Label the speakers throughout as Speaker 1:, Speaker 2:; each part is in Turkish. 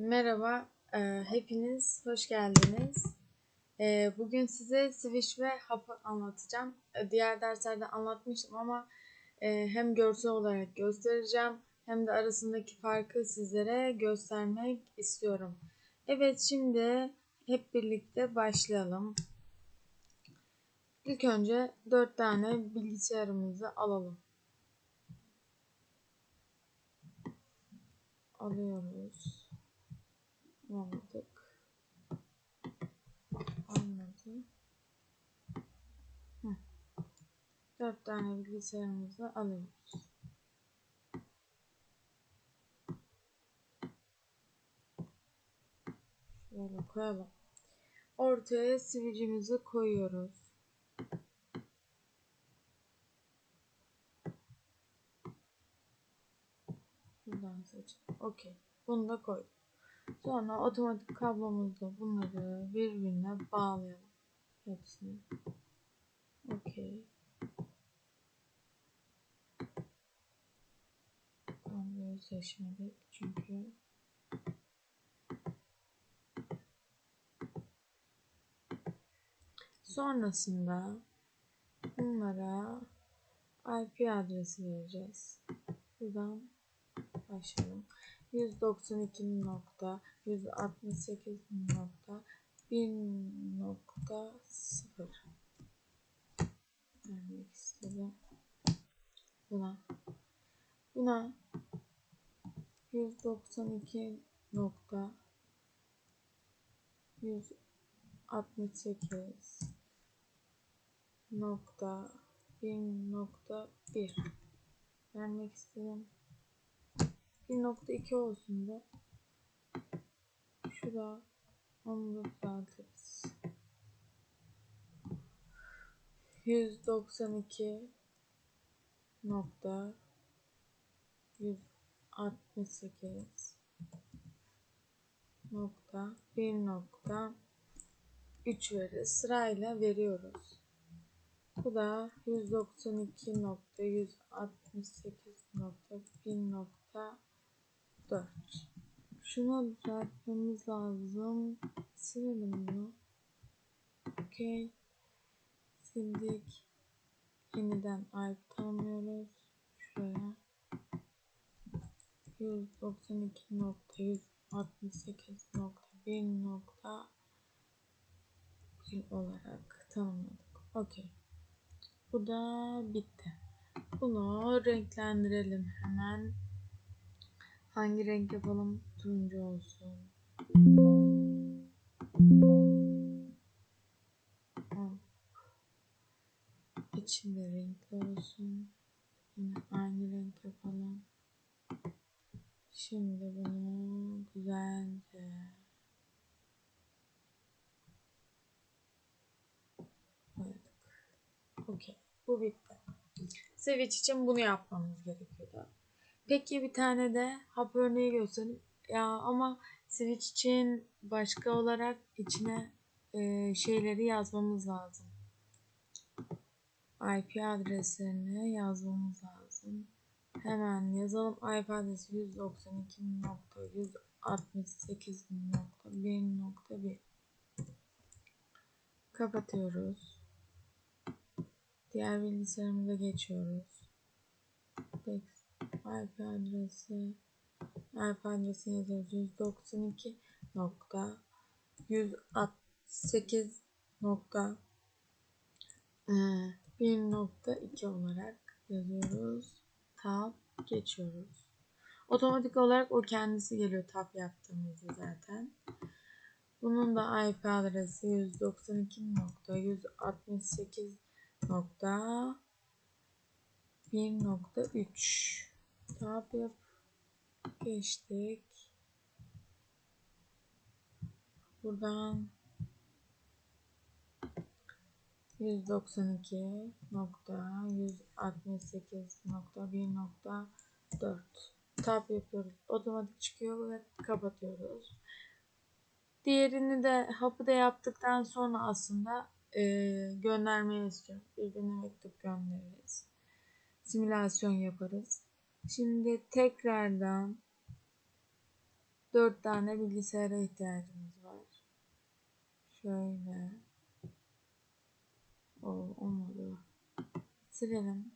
Speaker 1: Merhaba, e, hepiniz hoş geldiniz. E, bugün size Switch ve Hap'ı anlatacağım. E, diğer derslerde anlatmıştım ama e, hem görsel olarak göstereceğim hem de arasındaki farkı sizlere göstermek istiyorum. Evet, şimdi hep birlikte başlayalım. İlk önce 4 tane bilgisayarımızı alalım. Alıyoruz. Aldık. Almadı. Heh. Dört tane bilgisayarımızı alıyoruz. Şöyle koyalım. Ortaya switch'imizi koyuyoruz. Buradan seç. Okey. Bunu da koydum. Sonra otomatik kablomuzla bunları birbirine bağlayalım. Hepsini. Okey. Kabloyu seçmedik çünkü Sonrasında bunlara IP adresi vereceğiz. Buradan başlayalım. 192 nokta 168 nokta 1 nokta 0 vermek istedim. Buna buna 192 nokta 168 nokta 1 nokta 1 vermek istedim. 1.2 olsun da şura onu da düzeltiriz. 192 nokta 168 nokta 1 nokta 3 veririz. Sırayla veriyoruz. Bu da 192 nokta 168 nokta 1 nokta 4. Şunu düzeltmemiz lazım. Silelim bunu. Okey. Sildik. Yeniden IP tanımlıyoruz. Şuraya. 192.168.1 olarak tanımladık. Okey. Bu da bitti. Bunu renklendirelim hemen. Hangi renk yapalım? Turuncu olsun. İçinde renkli olsun. Yine aynı renk yapalım. Şimdi bunu güzelce boyadık. Okey. Bu bitti. Switch için bunu yapmamız gerekiyordu. Peki bir tane de hap örneği göstereyim. Ya ama switch için başka olarak içine e, şeyleri yazmamız lazım. IP adreslerini yazmamız lazım. Hemen yazalım. IP adresi 192.168.1.1 Kapatıyoruz. Diğer bilgisayarımıza geçiyoruz. Peki. IP adresi IP adresi yazıyoruz 192 nokta 168 nokta 1.2 olarak yazıyoruz. Tab geçiyoruz. Otomatik olarak o kendisi geliyor tab yaptığımızda zaten. Bunun da IP adresi 192.168 nokta 1.3 tab yap geçtik. Buradan 192.168.1.4 tab yapıyoruz. Otomatik çıkıyor ve kapatıyoruz. Diğerini de hapı da yaptıktan sonra aslında e, göndermeyi istiyorum. Birbirine mektup göndeririz. Simülasyon yaparız. Şimdi tekrardan 4 tane bilgisayara ihtiyacımız var. Şöyle. O olmadı. Silelim.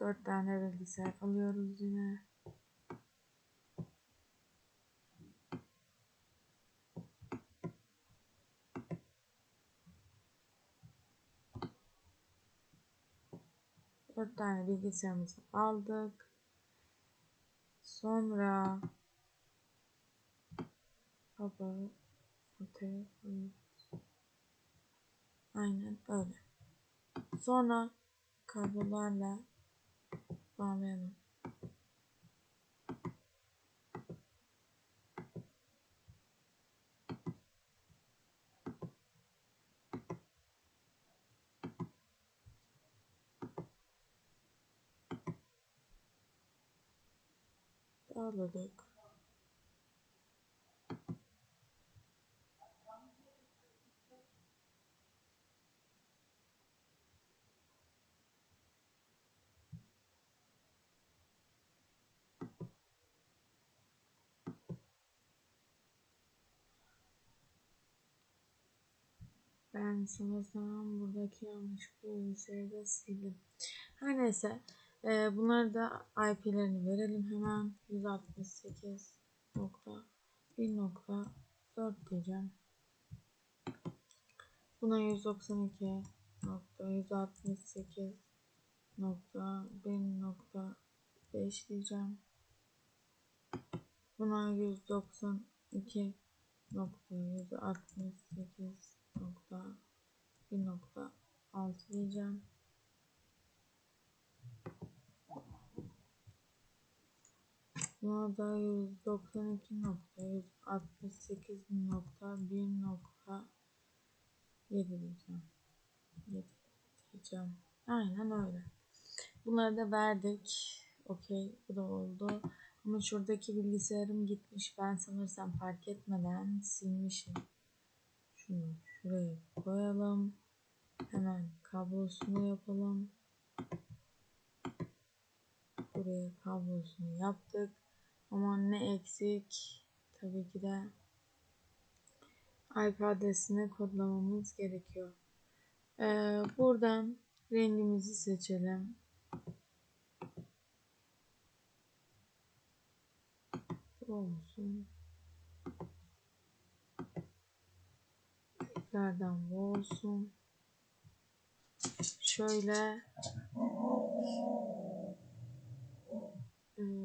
Speaker 1: Dört tane bilgisayar alıyoruz yine. Dört tane bilgisayarımızı aldık. Sonra baba fotoğraf Aynen öyle. Sonra kablolarla bağlayalım. Bağladık. Ben sanırsam buradaki yanlış bilgisayarı da sildim. Her neyse. E, bunları da IP'lerini verelim hemen. 168.1.4 diyeceğim. Buna 192.168.1.5 diyeceğim. Buna 192 nokta yüz altmış sekiz nokta bir nokta altı diyeceğim. Buna da yüz doksan iki nokta yüz altmış sekiz nokta bir nokta yedi diyeceğim. Yedi diyeceğim. Aynen öyle. Bunları da verdik. Okey. Bu da oldu. Ama şuradaki bilgisayarım gitmiş. Ben sanırsam fark etmeden silmişim. Şunu şuraya koyalım. Hemen kablosunu yapalım. Buraya kablosunu yaptık. Ama ne eksik? Tabii ki de IP adresine kodlamamız gerekiyor. Ee, buradan rengimizi seçelim. olsun. Tekrardan bu olsun. Şöyle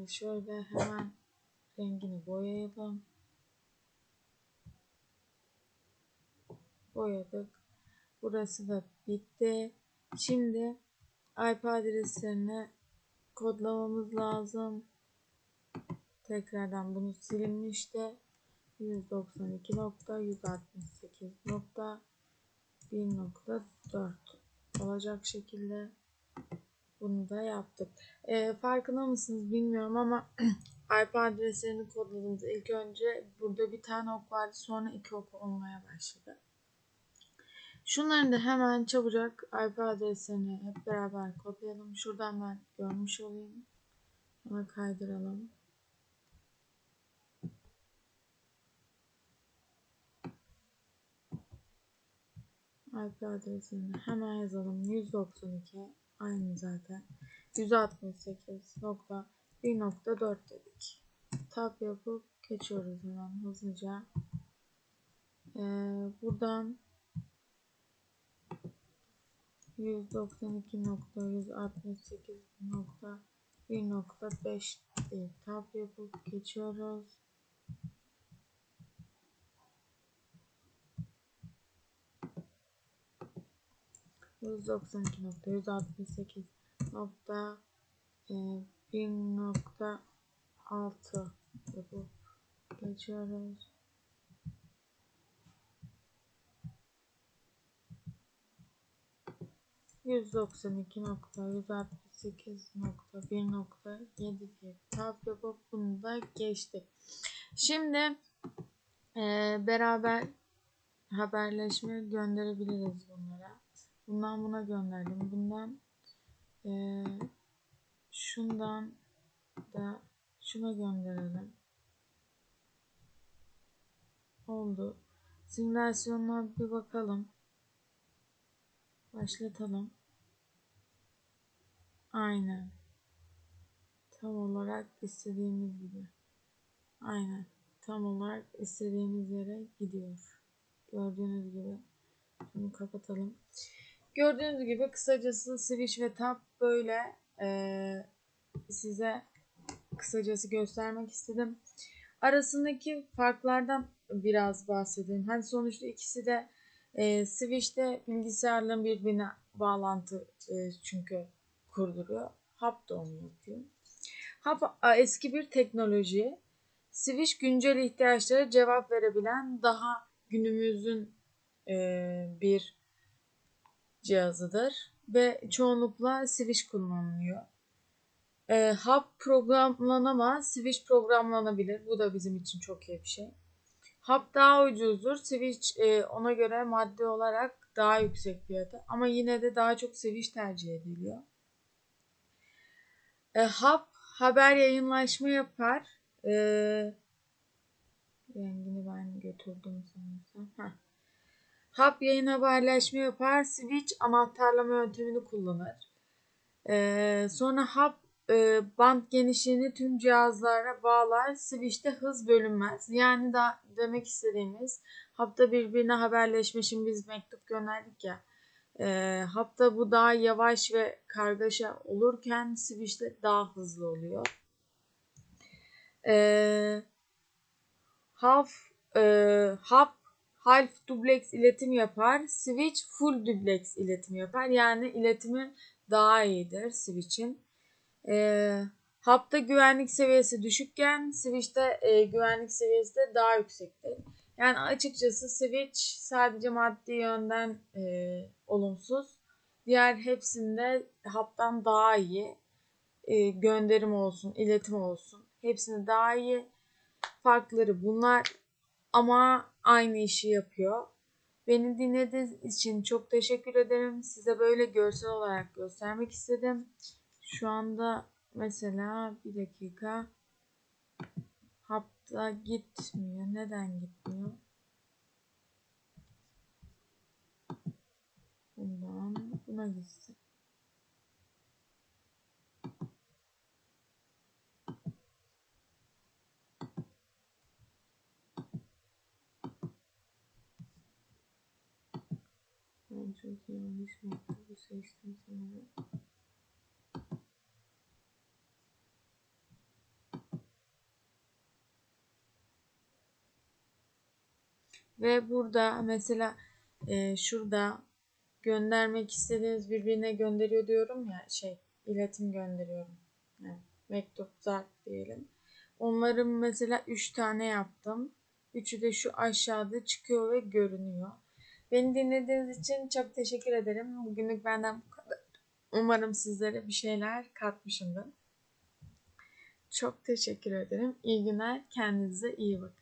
Speaker 1: şöyle hemen rengini boyayalım. Boyadık. Burası da bitti. Şimdi IP adreslerini kodlamamız lazım. Tekrardan bunu silinmişti. 192.168.1.4 olacak şekilde bunu da yaptık. E, farkında mısınız bilmiyorum ama IP adreslerini kodladığımız ilk önce burada bir tane ok vardı sonra iki ok olmaya başladı. Şunların da hemen çabucak IP adreslerini hep beraber kodlayalım. Şuradan ben görmüş olayım. Ona kaydıralım. IP adresini hemen yazalım. 192 aynı zaten. 168.1.4 dedik. Tab yapıp geçiyoruz hemen hızlıca. Ee, buradan 192.168.1.5 diye tab yapıp geçiyoruz. 192.168 nokta e, 1.6 yapıp geçiyoruz. Yüz doksan iki nokta yüz altmış sekiz nokta bir nokta yedi diye tab yapıp bunu da geçtik. Şimdi Ee, beraber haberleşme gönderebiliriz bunlara. Bundan buna gönderdim. Bundan ee, şundan da şuna gönderelim. Oldu. Simülasyonuna bir bakalım. Başlatalım. Aynen. Tam olarak istediğimiz gibi. Aynen. Tam olarak istediğimiz yere gidiyor. Gördüğünüz gibi. Bunu kapatalım. Gördüğünüz gibi kısacası Switch ve Tab böyle ee, size kısacası göstermek istedim. Arasındaki farklardan biraz bahsedeyim. Hani sonuçta ikisi de e, Switch'te bilgisayarla birbirine bağlantı e, çünkü kurduruyor. Hub da onu yapıyor. Hub eski bir teknoloji. Switch güncel ihtiyaçlara cevap verebilen daha günümüzün e, bir cihazıdır ve çoğunlukla Switch kullanılıyor. E, Hub programlanamaz, Switch programlanabilir. Bu da bizim için çok iyi bir şey. Hub daha ucuzdur. Switch e, ona göre maddi olarak daha yüksek fiyatı. Ama yine de daha çok Switch tercih ediliyor. E, Hub haber yayınlaşma yapar. E, rengini ben götürdüm sanırsam. Heh. Hub yayın haberleşme yapar. Switch anahtarlama yöntemini kullanır. E, sonra Hub e, band genişliğini tüm cihazlara bağlar. Switch'te hız bölünmez. Yani da demek istediğimiz hapta birbirine haberleşme. Şimdi biz mektup gönderdik ya. E, hapta bu daha yavaş ve kargaşa olurken Switch'te daha hızlı oluyor. E, half, e, hap half duplex iletim yapar. Switch full duplex iletim yapar. Yani iletimi daha iyidir Switch'in. E, Hub'da güvenlik seviyesi düşükken Switch'te e, güvenlik seviyesi de daha yüksektir. Yani açıkçası Switch sadece maddi yönden e, olumsuz. Diğer hepsinde Hub'dan daha iyi. E, gönderim olsun, iletim olsun. Hepsinde daha iyi. Farkları bunlar ama aynı işi yapıyor. Beni dinlediğiniz için çok teşekkür ederim. Size böyle görsel olarak göstermek istedim. Şu anda mesela bir dakika hapta gitmiyor. Neden gitmiyor? Bundan buna gitsin. Ben çok yanlış mektubu seçtim sanırım. Ve burada mesela e, şurada göndermek istediğiniz birbirine gönderiyor diyorum ya şey iletim gönderiyorum. Yani mektup zarf diyelim. Onların mesela 3 tane yaptım. Üçü de şu aşağıda çıkıyor ve görünüyor. Beni dinlediğiniz için çok teşekkür ederim. Bugünlük benden bu kadar. Umarım sizlere bir şeyler katmışımdır. Çok teşekkür ederim. İyi günler. Kendinize iyi bakın.